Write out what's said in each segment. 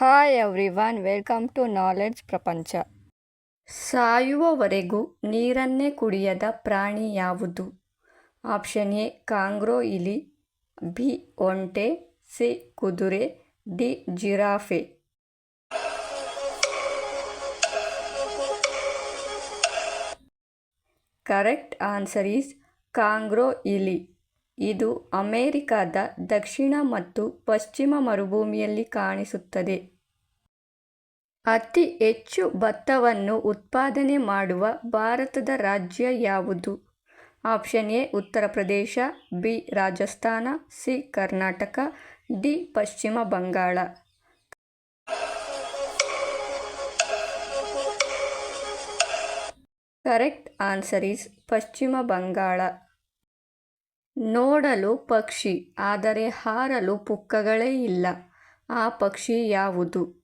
Hi everyone, welcome to knowledge ಪ್ರಪಂಚ. ಸಾಯುವವರೆಗೂ ನೀರನ್ನೇ ಕುಡಿಯದ ಪ್ರಾಣಿ ಯಾವುದು? ಆಪ್ಷನ್ ಎ, ಕಾಂಗ್ರೋ ಇಲಿ, ಬಿ, ಒಂಟೆ, ಸಿ, ಕುದುರೆ, D, giraffe. Correct answer is kangaroo ಇಲಿ. ಇದು ಅಮೇರಿಕಾದ ದಕ್ಷಿಣ ಮತ್ತು ಪಶ್ಚಿಮ ಮರುಭೂಮಿಯಲ್ಲಿ ಕಾಣಿಸುತ್ತದೆ. ಅತಿ ಹೆಚ್ಚು ಭತ್ತವನ್ನು ಉತ್ಪಾದನೆ ಮಾಡುವ ಭಾರತದ ರಾಜ್ಯ ಯಾವುದು? Option A, Uttar Pradesh, B, Rajasthan, C, Karnataka, D, Pashchima Bangala. Correct answer is ಪಶ್ಚಿಮ ಬಂಗಾಳ. ನೋಡಲು ಪಕ್ಷಿ, ಆದರೆ ಹಾರಲು ಪುಕ್ಕಗಳೇ ಇಲ್ಲ. ಆ ಪಕ್ಷಿ ಯಾವುದು?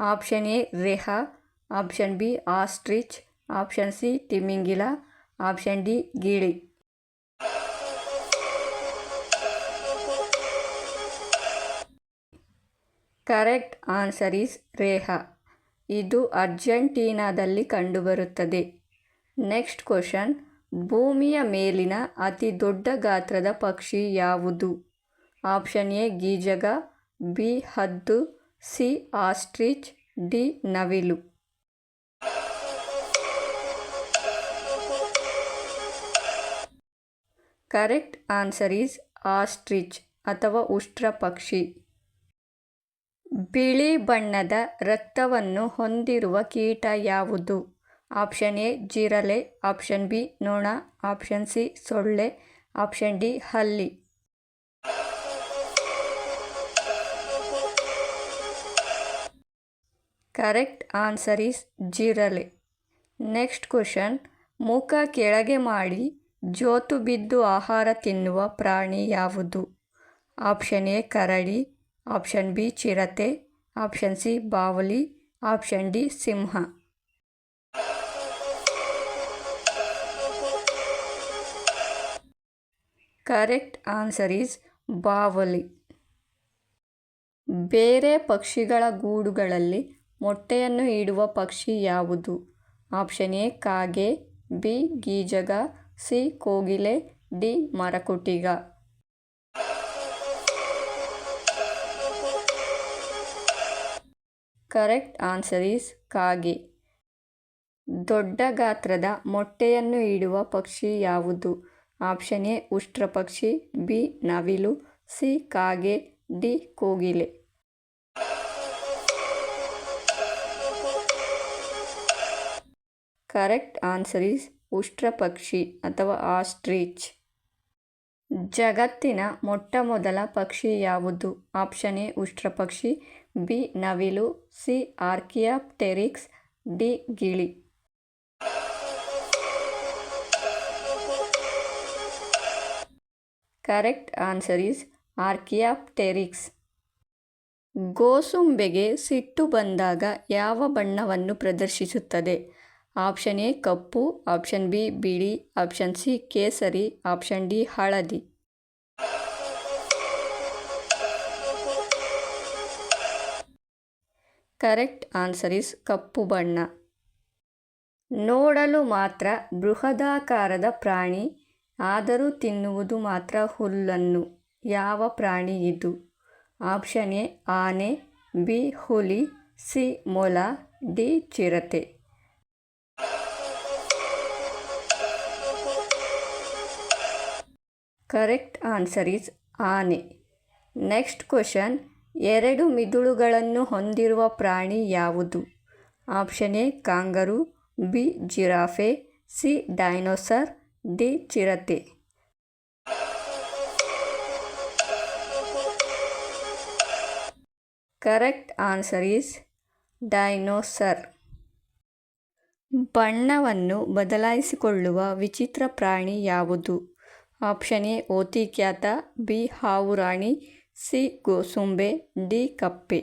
Option A, rhea. Option B, ostrich. Option C, ತಿಮಿಂಗಿಲ. Option D, ಗಿಳಿ. Correct answer is rhea. ಇದು ಅರ್ಜೆಂಟೀನಾದಲ್ಲಿ ಕಂಡುಬರುತ್ತದೆ. ನೆಕ್ಸ್ಟ್ ಕ್ವಶನ್, ಭೂಮಿಯ ಮೇಲಿನ ಅತಿ ದೊಡ್ಡ ಗಾತ್ರದ ಪಕ್ಷಿ ಯಾವುದು? ಆಪ್ಷನ್ ಎ, ಗೀಜಗ. ಬಿ, ಹದ್ದು. C, ostrich. ಡಿ ನವಿಲು. ಕರೆಕ್ಟ್ ಆನ್ಸರ್ ಈಸ್ ಆಸ್ಟ್ರಿಚ್ ಅಥವಾ ಉಷ್ಟ್ರ ಪಕ್ಷಿ. ಬಿಳಿ ಬಣ್ಣದ ರಕ್ತವನ್ನು ಹೊಂದಿರುವ ಕೀಟ ಯಾವುದು? ಆಪ್ಷನ್ ಎ, ಜಿರಲೆ, ಆಪ್ಷನ್ ಬಿ, ನೊಣ, ಆಪ್ಷನ್ ಸಿ, ಸೊಳ್ಳೆ, ಆಪ್ಷನ್ ಡಿ, ಹಲ್ಲಿ. ಕರೆಕ್ಟ್ ಆನ್ಸರ್ ಈಸ್ ಜಿರಲೆ. ನೆಕ್ಸ್ಟ್ ಕ್ವಶನ್ ಮುಖ ಕೆಳಗೆ ಮಾಡಿ ಜೋತು ಬಿದ್ದು ಆಹಾರ ತಿನ್ನುವ ಪ್ರಾಣಿ ಯಾವುದು? ಆಪ್ಷನ್ ಎ, ಕರಡಿ, ಆಪ್ಷನ್ ಬಿ, ಚಿರತೆ, ಆಪ್ಷನ್ ಸಿ, ಬಾವಲಿ, ಆಪ್ಷನ್ ಡಿ, ಸಿಂಹ. ಕರೆಕ್ಟ್ ಆನ್ಸರ್ ಈಸ್ ಬಾವಲಿ. ಬೇರೆ ಪಕ್ಷಿಗಳ ಗೂಡುಗಳಲ್ಲಿ ಮೊಟ್ಟೆಯನ್ನು ಇಡುವ ಪಕ್ಷಿ ಯಾವುದು? ಆಪ್ಷನ್ ಎ, ಕಾಗೆ, ಬಿ, ಗೀಜಗ, ಸಿ, ಕೋಗಿಲೆ, ಡಿ, ಮರಕುಟಿಗ. ಕರೆಕ್ಟ್ ಆನ್ಸರ್ ಈಸ್ ಕಾಗೆ. ದೊಡ್ಡ ಗಾತ್ರದ ಮೊಟ್ಟೆಯನ್ನು ಇಡುವ ಪಕ್ಷಿ ಯಾವುದು? ಆಪ್ಷನ್ ಎ ಉಷ್ಟ್ರ ಪಕ್ಷಿ ಬಿ, ನವಿಲು, ಸಿ, ಕಾಗೆ, ಡಿ, ಕೋಗಿಲೆ. ಕರೆಕ್ಟ್ ಆನ್ಸರ್ ಈಸ್ ಉಷ್ಟ್ರ ಪಕ್ಷಿ ಅಥವಾ ಆಸ್ಟ್ರಿಚ್. ಜಗತ್ತಿನ ಮೊಟ್ಟ ಮೊದಲ ಪಕ್ಷಿ ಯಾವುದು? ಆಪ್ಷನ್ ಎ ಉಷ್ಟ್ರ ಪಕ್ಷಿ ಬಿ, ನವಿಲು, ಸಿ, ಆರ್ಕಿಯಾಪ್ಟೆರಿಕ್ಸ್, ಡಿ, ಗಿಳಿ. Correct answer is archaeopteryx. ಗೋಸುಂಬೆಗೆ ಸಿಟ್ಟು ಬಂದಾಗ ಯಾವ ಬಣ್ಣವನ್ನು ಪ್ರದರ್ಶಿಸುತ್ತದೆ? ಆಪ್ಷನ್ ಎ ಕಪ್ಪು, ಆಪ್ಷನ್ ಬಿ ಬಿಳಿ, ಆಪ್ಷನ್ ಸಿ ಕೇಸರಿ, ಆಪ್ಷನ್ ಡಿ ಹಳದಿ. ಕರೆಕ್ಟ್ ಆನ್ಸರ್ ಇಸ್ ಕಪ್ಪು ಬಣ್ಣ. ನೋಡಲು ಮಾತ್ರ ಬೃಹದಾಕಾರದ ಪ್ರಾಣಿ, ಆದರೂ ತಿನ್ನುವುದು ಮಾತ್ರ ಹುಲ್ಲನ್ನು. ಯಾವ ಪ್ರಾಣಿ ಇದು? ಆಪ್ಷನ್ ಎ ಆನೆ, ಬಿ ಹುಲಿ, ಸಿ ಮೊಲ, ಡಿ ಚಿರತೆ. ಕರೆಕ್ಟ್ ಆನ್ಸರ್ ಈಸ್ ಆನೆ. ನೆಕ್ಸ್ಟ್ ಕ್ವಶನ್, ಎರಡು ಮಿದುಳುಗಳನ್ನು ಹೊಂದಿರುವ ಪ್ರಾಣಿ ಯಾವುದು? Option A, kangaroo, B, giraffe, C, dinosaur, D, ಚಿರತೆ. Correct answer is dinosaur. ಬಣ್ಣವನ್ನು ಬದಲಾಯಿಸಿಕೊಳ್ಳುವ ವಿಚಿತ್ರ ಪ್ರಾಣಿ ಯಾವುದು? ಆಪ್ಷನ್ ಎ, ಓತಿ ಖ್ಯಾತ, ಬಿ, ಹಾವು ರಾಣಿ, ಸಿ ಗೋಸುಂಬೆ ಡಿ, ಕಪ್ಪೆ.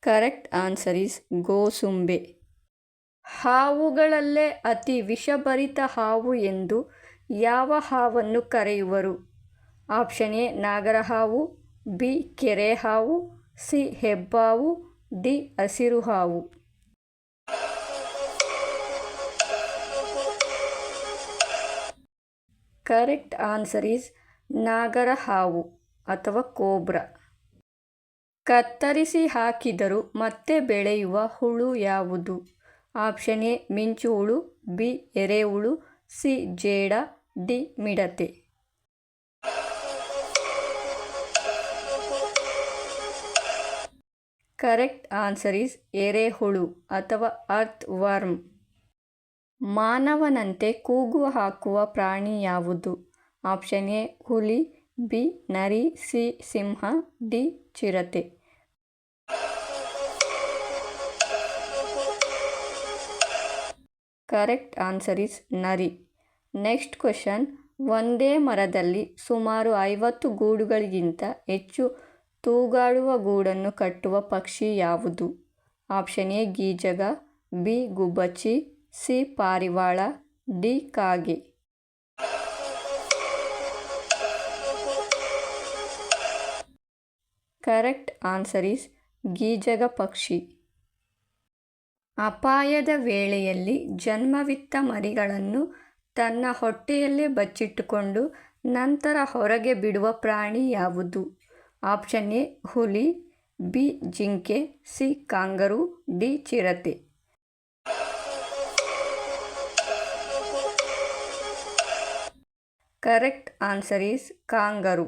ಕರೆಕ್ಟ್ ಆನ್ಸರ್ ಇಸ್ ಗೋಸುಂಬೆ ಹಾವುಗಳಲ್ಲೇ ಅತಿ ವಿಷಭರಿತ ಹಾವು ಎಂದು ಯಾವ ಹಾವನ್ನು ಕರೆಯುವರು? ಆಪ್ಷನ್ ಎ ನಾಗರಹಾವು ಬಿ, ಕೆರೆ ಹಾವು, ಸಿ, ಹೆಬ್ಬಾವು, ಡಿ, ಹಸಿರು ಹಾವು. ಕರೆಕ್ಟ್ ಆನ್ಸರ್ ಈಸ್ ನಾಗರಹಾವು ಅಥವಾ ಕೋಬ್ರ. ಕತ್ತರಿಸಿ ಹಾಕಿದರೂ ಮತ್ತೆ ಬೆಳೆಯುವ ಹುಳು ಯಾವುದು? ಆಪ್ಷನ್ ಎ, ಮಿಂಚು ಹುಳು, ಬಿ ಎರೆಹುಳು ಸಿ, ಜೇಡ, ಡಿ, ಮಿಡತೆ. ಕರೆಕ್ಟ್ ಆನ್ಸರ್ ಈಸ್ ಎರೆಹುಳು ಅಥವಾ ಅರ್ತ್ ವರ್ಮ್. ಮಾನವನಂತೆ ಕೂಗು ಹಾಕುವ ಪ್ರಾಣಿ ಯಾವುದು? ಆಪ್ಷನ್ ಎ, ಹುಲಿ, ಬಿ, ನರಿ, ಸಿ, ಸಿಂಹ, ಡಿ, ಚಿರತೆ. ಕರೆಕ್ಟ್ ಆನ್ಸರ್ ಇಸ್ ನರಿ. ನೆಕ್ಸ್ಟ್ ಕ್ವಶನ್, ಒಂದೇ ಮರದಲ್ಲಿ ಸುಮಾರು ಐವತ್ತು ಗೂಡುಗಳಿಗಿಂತ ಹೆಚ್ಚು ತೂಗಾಡುವ ಗೂಡನ್ನು ಕಟ್ಟುವ ಪಕ್ಷಿ ಯಾವುದು? ಆಪ್ಷನ್ ಎ, ಗೀಜಗ, ಬಿ, ಗುಬ್ಬಚ್ಚಿ ಸಿ ಪಾರಿವಾಳ, ಡಿ ಕಾಗೆ. ಕರೆಕ್ಟ್ ಆನ್ಸರ್ ಈಸ್ ಗೀಜಗ ಪಕ್ಷಿ ಅಪಾಯದ ವೇಳೆಯಲ್ಲಿ ಜನ್ಮವಿತ್ತ ಮರಿಗಳನ್ನು ತನ್ನ ಹೊಟ್ಟೆಯಲ್ಲೇ ಬಚ್ಚಿಟ್ಟುಕೊಂಡು ನಂತರ ಹೊರಗೆ ಬಿಡುವ ಪ್ರಾಣಿ ಯಾವುದು? ಆಪ್ಷನ್ ಎ ಹುಲಿ, ಬಿ ಜಿಂಕೆ, ಸಿ ಕಾಂಗರು, ಡಿ ಚಿರತೆ. Correct answer is kangaroo